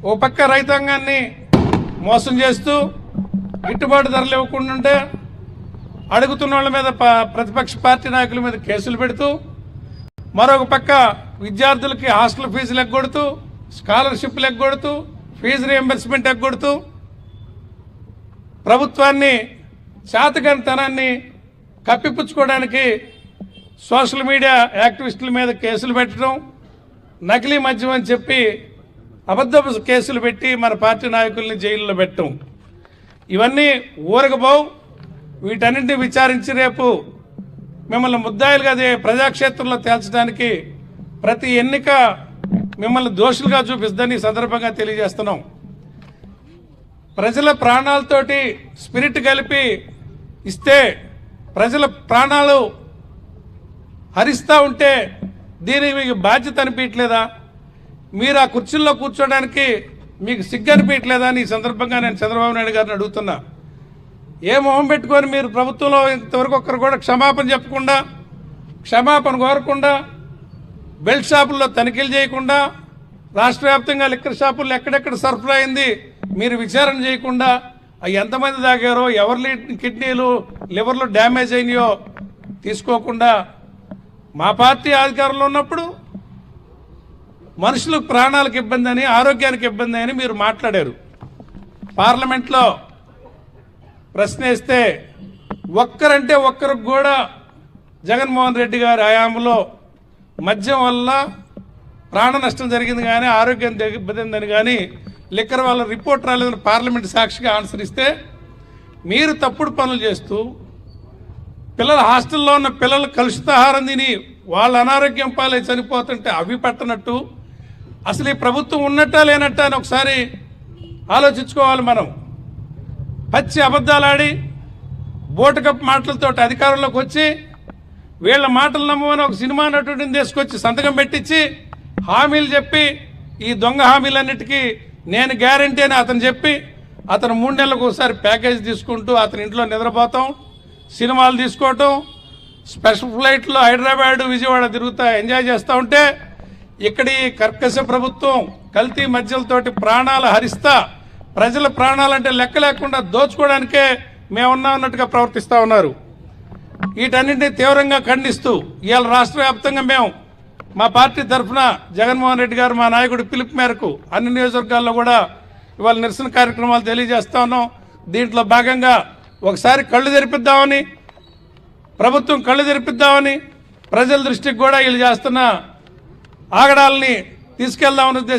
ఓ పక్క రైతాంగాన్ని మోసం చేస్తూ గిట్టుబాటు ధరలు ఇవ్వకుండా ఉంటే అడుగుతున్న వాళ్ళ మీద ప- ప్రతిపక్ష పార్టీ నాయకుల మీద కేసులు పెడుతూ మరొక పక్క విద్యార్థులకి హాస్టల్ ఫీజులు ఎగ్గొడుతూ స్కాలర్షిప్లు ఎగ్గొడుతూ ఫీజు రియంబర్స్మెంట్ ఎగ్గొడుతూ ప్రభుత్వాన్ని చేతకంతనాన్ని కప్పిపుచ్చుకోవడానికి సోషల్ మీడియా యాక్టివిస్టుల మీద కేసులు పెట్టడం నకిలీ మద్యం అని చెప్పి అబద్ధపు కేసులు పెట్టి మన పార్టీ నాయకుల్ని జైల్లో పెట్టడం ఇవన్నీ ఊరకపోవు వీటన్నింటినీ విచారించి రేపు మిమ్మల్ని ముద్దాయిలుగా అదే ప్రజాక్షేత్రంలో తేల్చడానికి ప్రతి ఎన్నిక మిమ్మల్ని దోషులుగా చూపిస్తుందని సందర్భంగా తెలియజేస్తున్నాం. ప్రజల ప్రాణాలతోటి స్పిరిట్ కలిపి ఇస్తే ప్రజల ప్రాణాలు హరిస్తూ ఉంటే దీనికి మీకు బాధ్యత అనిపించలేదా మీరు ఆ కుర్చీల్లో కూర్చోడానికి మీకు సిగ్గు అని ఈ సందర్భంగా నేను చంద్రబాబు నాయుడు గారిని అడుగుతున్నా. ఏ మొహం పెట్టుకొని మీరు ప్రభుత్వంలో ఇంతవరకు ఒక్కరు కూడా క్షమాపణ చెప్పకుండా క్షమాపణ కోరకుండా బెల్ట్ షాపుల్లో తనిఖీలు చేయకుండా రాష్ట్ర వ్యాప్తంగా లిక్కర్ షాపుల్లో ఎక్కడెక్కడ సరఫరా అయింది మీరు విచారణ చేయకుండా అవి ఎంతమంది తాగారో ఎవరి కిడ్నీలు లివర్లు డ్యామేజ్ అయినాయో తీసుకోకుండా మా పార్టీ అధికారంలో ఉన్నప్పుడు మనుషులకు ప్రాణాలకు ఇబ్బంది అని ఆరోగ్యానికి ఇబ్బంది అని మీరు మాట్లాడారు. పార్లమెంట్లో ప్రశ్నేస్తే ఒక్కరంటే ఒక్కరికి కూడా జగన్మోహన్ రెడ్డి గారి హయాంలో మద్యం వల్ల ప్రాణ నష్టం జరిగింది కానీ ఆరోగ్యం దెబ్బతిందని కానీ లిక్కర్ వాళ్ళ రిపోర్ట్ రాలేదని పార్లమెంట్ సాక్షిగా ఆన్సర్ ఇస్తే మీరు తప్పుడు పనులు చేస్తూ పిల్లల హాస్టల్లో ఉన్న పిల్లలు కలుషితాహారం తిని వాళ్ళ అనారోగ్యం పాలై చనిపోతుంటే అవి పట్టనట్టు అసలు ఈ ప్రభుత్వం ఉన్నట్టా లేనట్టా అని ఒకసారి ఆలోచించుకోవాలి మనం. పచ్చి అబద్ధాలాడి బోటుకప్ మాటలతో అధికారంలోకి వచ్చి వీళ్ళ మాటలు నమ్మని ఒక సినిమా నటుడిని తీసుకొచ్చి సంతకం పెట్టించి హామీలు చెప్పి ఈ దొంగ హామీలన్నిటికీ నేను గ్యారంటీ అని అతను చెప్పి అతను మూడు నెలలకు ఒకసారి ప్యాకేజ్ తీసుకుంటూ అతని ఇంట్లో నిద్రపోతాం సినిమాలు తీసుకోవటం స్పెషల్ ఫ్లైట్లో హైదరాబాద్ విజయవాడ తిరుగుతా ఎంజాయ్ చేస్తూ ఉంటే ఇక్కడి కర్కశ ప్రభుత్వం కల్తీ మధ్యలతోటి ప్రాణాలు హరిస్తా ప్రజల ప్రాణాలంటే లెక్క లేకుండా దోచుకోవడానికే మేమున్నా ఉన్నట్టుగా ప్రవర్తిస్తూ ఉన్నారు. వీటన్నింటినీ తీవ్రంగా ఖండిస్తూ ఇవాళ రాష్ట్ర వ్యాప్తంగా మేము మా పార్టీ తరఫున జగన్మోహన్ రెడ్డి గారు మా నాయకుడు పిలుపు మేరకు అన్ని నియోజకవర్గాల్లో కూడా ఇవాళ నిరసన కార్యక్రమాలు తెలియజేస్తా ఉన్నాం. దీంట్లో భాగంగా ఒకసారి కళ్ళు తెరిపిద్దామని ప్రభుత్వం కళ్ళు తెరిపిద్దామని ప్రజల దృష్టికి కూడా వీళ్ళు చేస్తున్న ఆగడాలని తీసుకెళ్దామని ఉద్దేశం